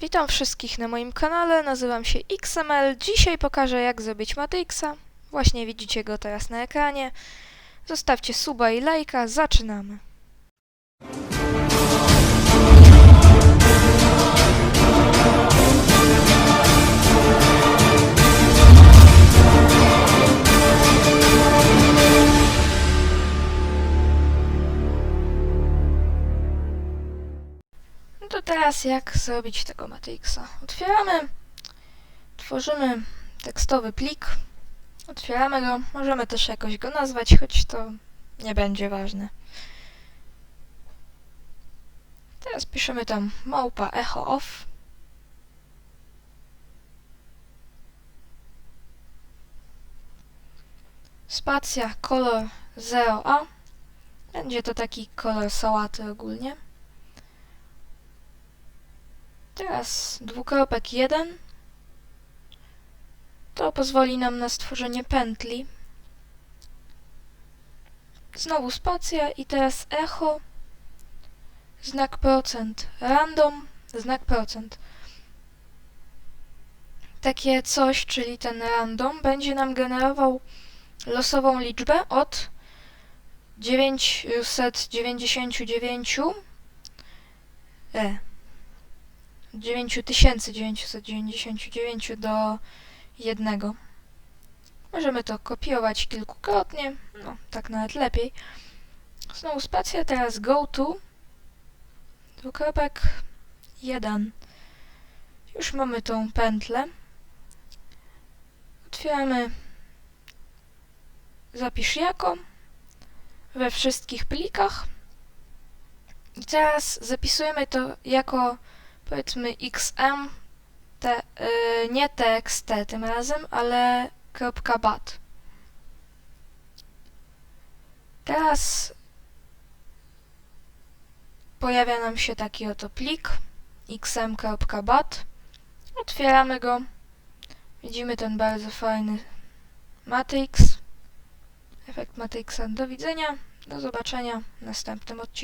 Witam wszystkich na moim kanale, nazywam się XML. Dzisiaj pokażę jak zrobić Matrixa. Właśnie widzicie go teraz na ekranie. Zostawcie suba i lajka, zaczynamy. To teraz jak zrobić tego Matrixa? Otwieramy, tworzymy tekstowy plik, otwieramy go, możemy też jakoś go nazwać, choć to nie będzie ważne. Teraz piszemy tam małpa echo off. Spacja kolor 0a. Będzie to taki kolor sałaty ogólnie. Teraz dwukropek 1. To pozwoli nam na stworzenie pętli. Znowu spacja i teraz echo. Znak procent random, znak procent. Takie coś, czyli ten random, będzie nam generował losową liczbę od 999 e, 9999 do jednego. Możemy to kopiować kilkukrotnie, no tak nawet lepiej. Znowu spacja, teraz go to dwukropek 1. Już mamy tą pętlę. Otwieramy zapisz jako we wszystkich plikach. I teraz zapisujemy to jako powiedzmy xm, te, y, nie txt tym razem, ale .bat. Teraz pojawia nam się taki oto plik xm.bat. Otwieramy go. Widzimy ten bardzo fajny matrix. Efekt matrixa. Do widzenia. Do zobaczenia w następnym odcinku.